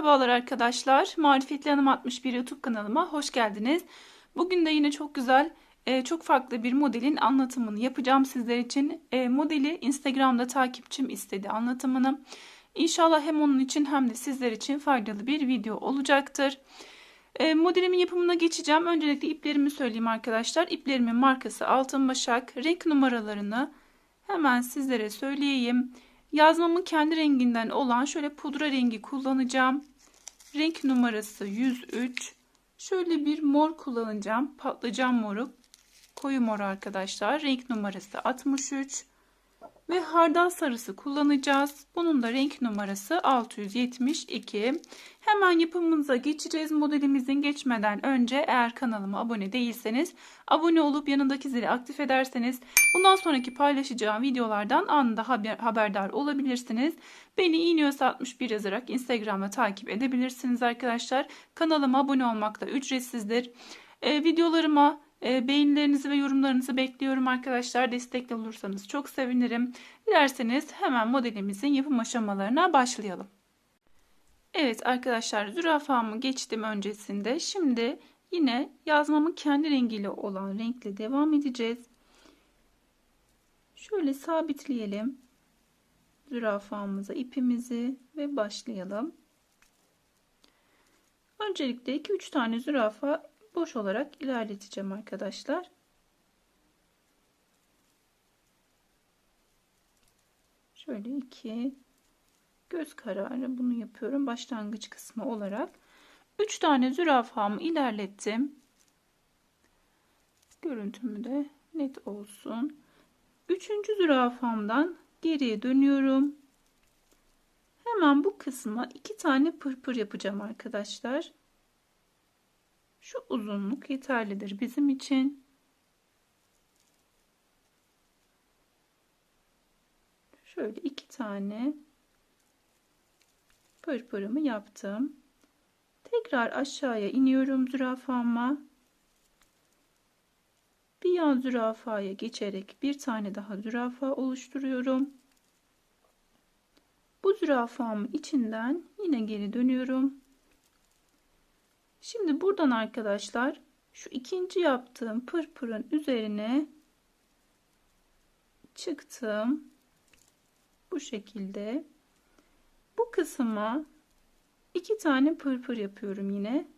Merhabalar arkadaşlar. Marifetli Hanım 61 YouTube kanalıma hoş geldiniz. Bugün de yine çok güzel, e, çok farklı bir modelin anlatımını yapacağım sizler için. E, modeli Instagram'da takipçim istedi anlatımını. İnşallah hem onun için hem de sizler için faydalı bir video olacaktır. E, modelimin yapımına geçeceğim. Öncelikle iplerimi söyleyeyim arkadaşlar. İplerimin markası Altın Başak. Renk numaralarını hemen sizlere söyleyeyim. Yazmamın kendi renginden olan şöyle pudra rengi kullanacağım. Renk numarası 103. Şöyle bir mor kullanacağım. Patlıcan moru. Koyu mor arkadaşlar. Renk numarası 63 ve hardal sarısı kullanacağız. Bunun da renk numarası 672. Hemen yapımımıza geçeceğiz. Modelimizin geçmeden önce eğer kanalıma abone değilseniz abone olup yanındaki zili aktif ederseniz bundan sonraki paylaşacağım videolardan anında haber, haberdar olabilirsiniz. Beni iğniyorsa 61 yazarak Instagram'da takip edebilirsiniz arkadaşlar. Kanalıma abone olmak da ücretsizdir. Ee, videolarıma e, beğenilerinizi ve yorumlarınızı bekliyorum arkadaşlar. Destekli olursanız çok sevinirim. Dilerseniz hemen modelimizin yapım aşamalarına başlayalım. Evet arkadaşlar zürafamı geçtim öncesinde. Şimdi yine yazmamın kendi rengiyle olan renkle devam edeceğiz. Şöyle sabitleyelim. Zürafamıza ipimizi ve başlayalım. Öncelikle 2-3 tane zürafa boş olarak ilerleteceğim arkadaşlar. Şöyle iki göz kararı bunu yapıyorum başlangıç kısmı olarak. 3 tane zürafamı ilerlettim. Görüntümü de net olsun. Üçüncü zürafamdan geriye dönüyorum. Hemen bu kısma iki tane pırpır yapacağım arkadaşlar. Şu uzunluk yeterlidir bizim için. Şöyle iki tane pırpırımı yaptım. Tekrar aşağıya iniyorum zürafama. Bir yan zürafaya geçerek bir tane daha zürafa oluşturuyorum. Bu zürafamın içinden yine geri dönüyorum. Şimdi buradan arkadaşlar şu ikinci yaptığım pırpırın üzerine çıktım. Bu şekilde. Bu kısma iki tane pırpır yapıyorum yine.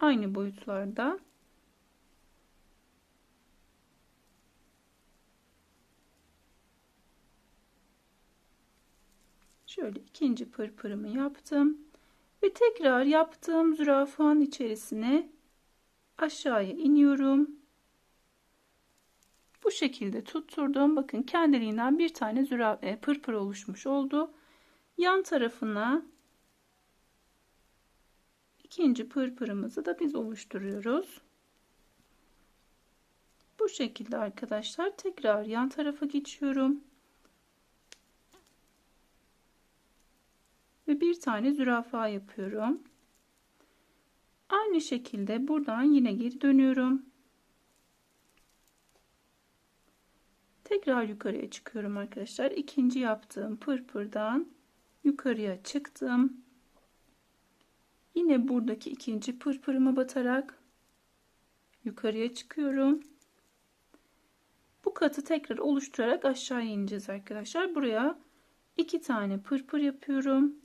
Aynı boyutlarda. Şöyle ikinci pırpırımı yaptım. Ve tekrar yaptığım zürafanın içerisine aşağıya iniyorum. Bu şekilde tutturdum. Bakın kendiliğinden bir tane zürafa e, pırpır oluşmuş oldu. Yan tarafına ikinci pırpırımızı da biz oluşturuyoruz. Bu şekilde arkadaşlar tekrar yan tarafa geçiyorum. Bir tane zürafa yapıyorum. Aynı şekilde buradan yine geri dönüyorum. Tekrar yukarıya çıkıyorum arkadaşlar. İkinci yaptığım pırpırdan yukarıya çıktım. Yine buradaki ikinci pırpırıma batarak yukarıya çıkıyorum. Bu katı tekrar oluşturarak aşağıya ineceğiz arkadaşlar. Buraya iki tane pırpır yapıyorum.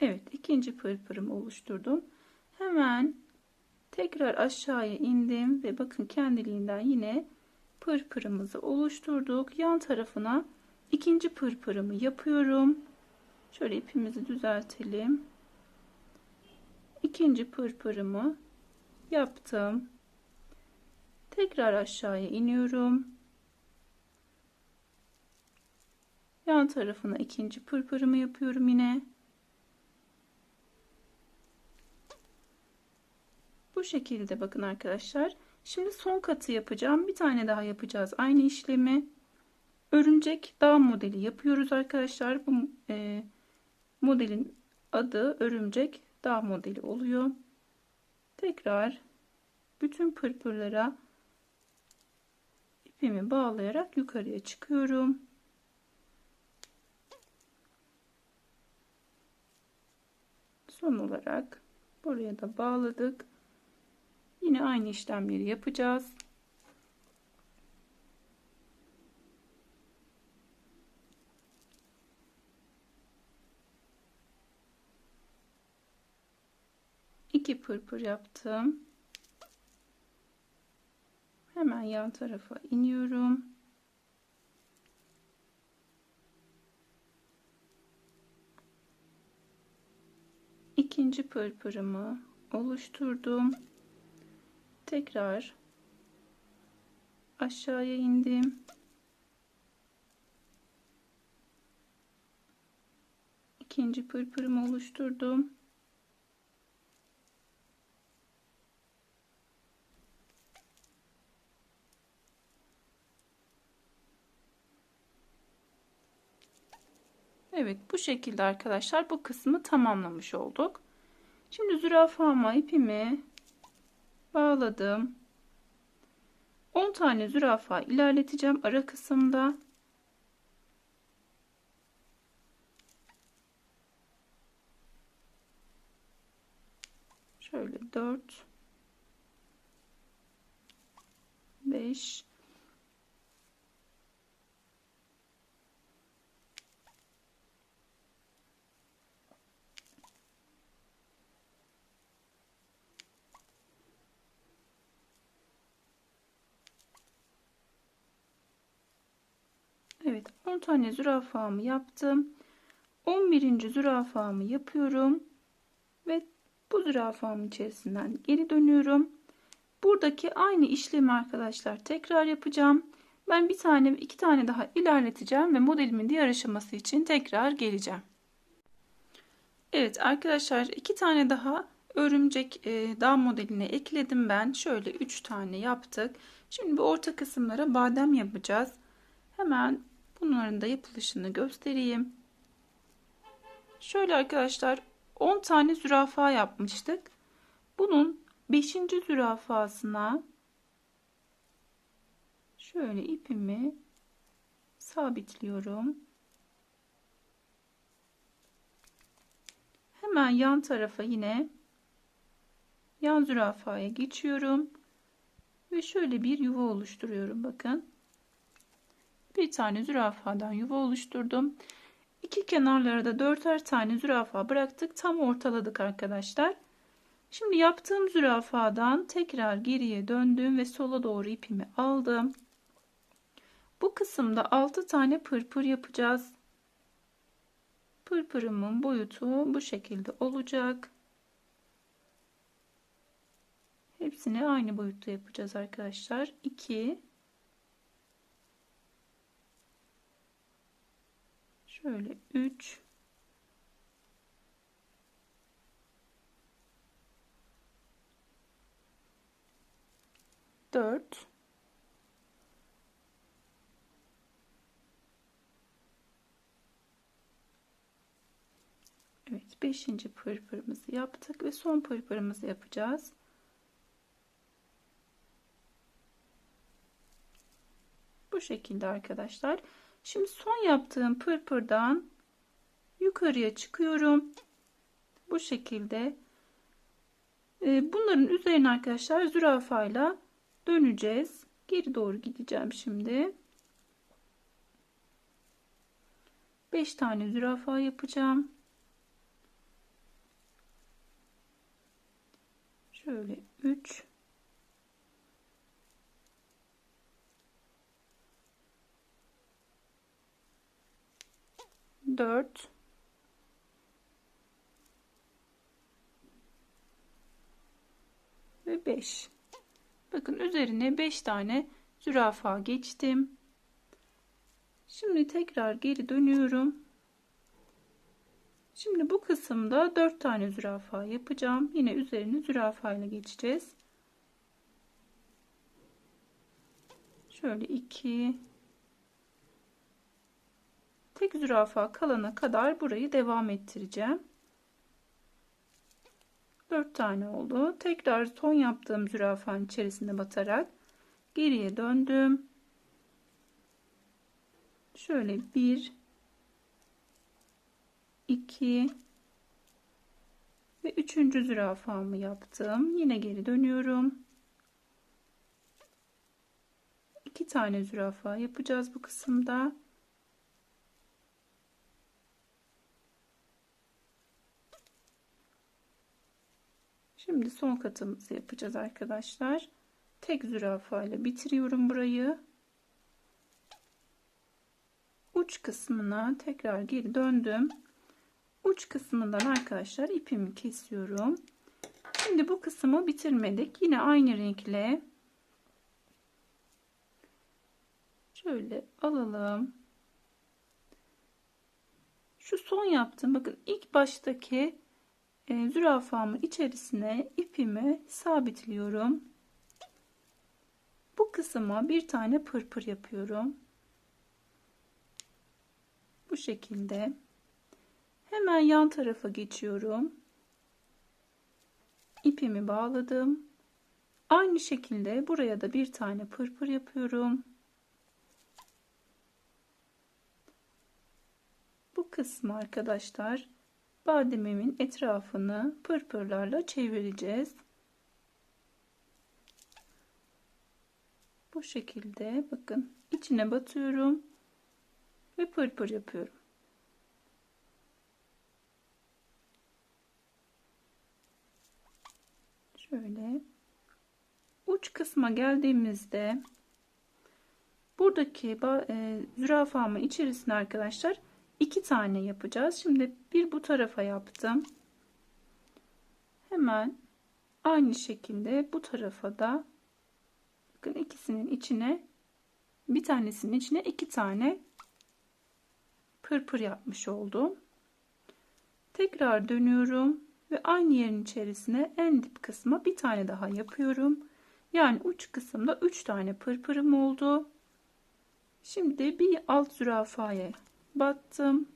Evet ikinci pırpırımı oluşturdum. Hemen tekrar aşağıya indim ve bakın kendiliğinden yine pırpırımızı oluşturduk. Yan tarafına ikinci pırpırımı yapıyorum. Şöyle ipimizi düzeltelim. İkinci pırpırımı yaptım. Tekrar aşağıya iniyorum. Yan tarafına ikinci pırpırımı yapıyorum yine. Bu şekilde bakın arkadaşlar. Şimdi son katı yapacağım. Bir tane daha yapacağız. Aynı işlemi. Örümcek dağ modeli yapıyoruz arkadaşlar. Bu e, modelin adı örümcek dağ modeli oluyor. Tekrar bütün pırpırlara ipimi bağlayarak yukarıya çıkıyorum. Son olarak buraya da bağladık. Yine aynı işlemleri yapacağız. İki pırpır yaptım. Hemen yan tarafa iniyorum. ikinci pırpırımı oluşturdum. Tekrar aşağıya indim. ikinci pırpırımı oluşturdum. Evet bu şekilde arkadaşlar bu kısmı tamamlamış olduk. Şimdi zürafama ipimi bağladım. 10 tane zürafa ilerleteceğim ara kısımda. Şöyle 4 5 Evet 10 tane zürafamı yaptım. 11. zürafamı yapıyorum. Ve bu zürafamın içerisinden geri dönüyorum. Buradaki aynı işlemi arkadaşlar tekrar yapacağım. Ben bir tane iki tane daha ilerleteceğim ve modelimin diğer aşaması için tekrar geleceğim. Evet arkadaşlar iki tane daha örümcek e, dağ modeline ekledim ben. Şöyle üç tane yaptık. Şimdi bu orta kısımlara badem yapacağız. Hemen Bunların da yapılışını göstereyim. Şöyle arkadaşlar 10 tane zürafa yapmıştık. Bunun 5. zürafasına şöyle ipimi sabitliyorum. Hemen yan tarafa yine yan zürafaya geçiyorum ve şöyle bir yuva oluşturuyorum bakın bir tane zürafadan yuva oluşturdum. İki kenarlara da dörter tane zürafa bıraktık. Tam ortaladık arkadaşlar. Şimdi yaptığım zürafadan tekrar geriye döndüm ve sola doğru ipimi aldım. Bu kısımda 6 tane pırpır yapacağız. Pırpırımın boyutu bu şekilde olacak. Hepsini aynı boyutta yapacağız arkadaşlar. 2 Şöyle 3 4 Evet 5. pırpırımızı yaptık ve son pırpırımızı yapacağız. Bu şekilde arkadaşlar. Şimdi son yaptığım pırpırdan yukarıya çıkıyorum. Bu şekilde. Ee, bunların üzerine arkadaşlar zürafayla döneceğiz. Geri doğru gideceğim şimdi. 5 tane zürafa yapacağım. Şöyle 3 4 ve 5 bakın üzerine 5 tane zürafa geçtim. Şimdi tekrar geri dönüyorum. Şimdi bu kısımda 4 tane zürafa yapacağım. Yine üzerine zürafa ile geçeceğiz. Şöyle 2 tek zürafa kalana kadar burayı devam ettireceğim. 4 tane oldu. Tekrar son yaptığım zürafanın içerisine batarak geriye döndüm. Şöyle bir, iki ve üçüncü zürafamı yaptım. Yine geri dönüyorum. İki tane zürafa yapacağız bu kısımda. Şimdi son katımızı yapacağız arkadaşlar. Tek zürafa ile bitiriyorum burayı. Uç kısmına tekrar geri döndüm. Uç kısmından arkadaşlar ipimi kesiyorum. Şimdi bu kısmı bitirmedik. Yine aynı renkle şöyle alalım. Şu son yaptığım bakın ilk baştaki e, zürafamın içerisine ipimi sabitliyorum. Bu kısma bir tane pırpır yapıyorum. Bu şekilde. Hemen yan tarafa geçiyorum. İpimi bağladım. Aynı şekilde buraya da bir tane pırpır yapıyorum. Bu kısmı arkadaşlar bademimin etrafını pırpırlarla çevireceğiz. Bu şekilde bakın içine batıyorum ve pırpır yapıyorum. Şöyle uç kısma geldiğimizde buradaki e, zürafamın içerisine arkadaşlar iki tane yapacağız. Şimdi bir bu tarafa yaptım. Hemen aynı şekilde bu tarafa da bakın ikisinin içine bir tanesinin içine iki tane pırpır yapmış oldum. Tekrar dönüyorum ve aynı yerin içerisine en dip kısma bir tane daha yapıyorum. Yani uç kısımda 3 tane pırpırım oldu. Şimdi bir alt zürafaya battım.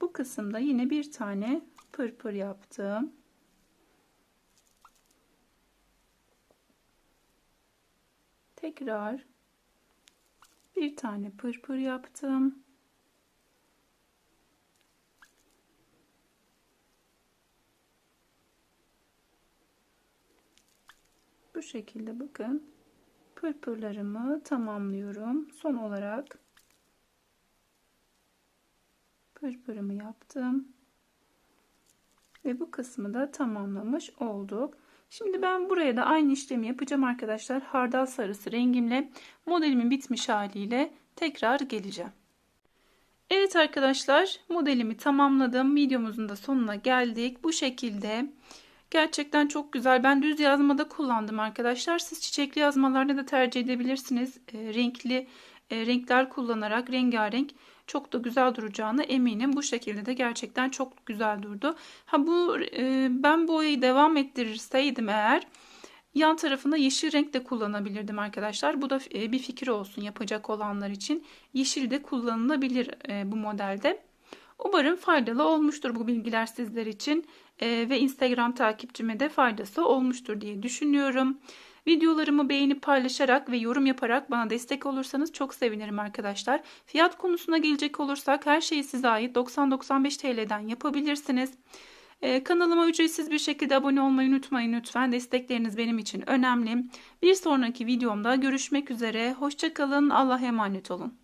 Bu kısımda yine bir tane pırpır yaptım. Tekrar bir tane pırpır yaptım. Bu şekilde bakın pırpırlarımı tamamlıyorum. Son olarak pırpırımı yaptım. Ve bu kısmı da tamamlamış olduk. Şimdi ben buraya da aynı işlemi yapacağım arkadaşlar. Hardal sarısı rengimle modelimin bitmiş haliyle tekrar geleceğim. Evet arkadaşlar modelimi tamamladım. Videomuzun da sonuna geldik. Bu şekilde gerçekten çok güzel. Ben düz yazmada kullandım arkadaşlar. Siz çiçekli yazmalarda da tercih edebilirsiniz. E, renkli e, renkler kullanarak rengarenk çok da güzel duracağına eminim. Bu şekilde de gerçekten çok güzel durdu. Ha bu e, ben boyayı devam ettirirseydim eğer yan tarafında yeşil renk de kullanabilirdim arkadaşlar. Bu da e, bir fikir olsun yapacak olanlar için. Yeşil de kullanılabilir e, bu modelde. Umarım faydalı olmuştur bu bilgiler sizler için e, ve Instagram takipçime de faydası olmuştur diye düşünüyorum. Videolarımı beğenip paylaşarak ve yorum yaparak bana destek olursanız çok sevinirim arkadaşlar. Fiyat konusuna gelecek olursak her şeyi size ait 90-95 TL'den yapabilirsiniz. Ee, kanalıma ücretsiz bir şekilde abone olmayı unutmayın lütfen. Destekleriniz benim için önemli. Bir sonraki videomda görüşmek üzere. Hoşçakalın. Allah'a emanet olun.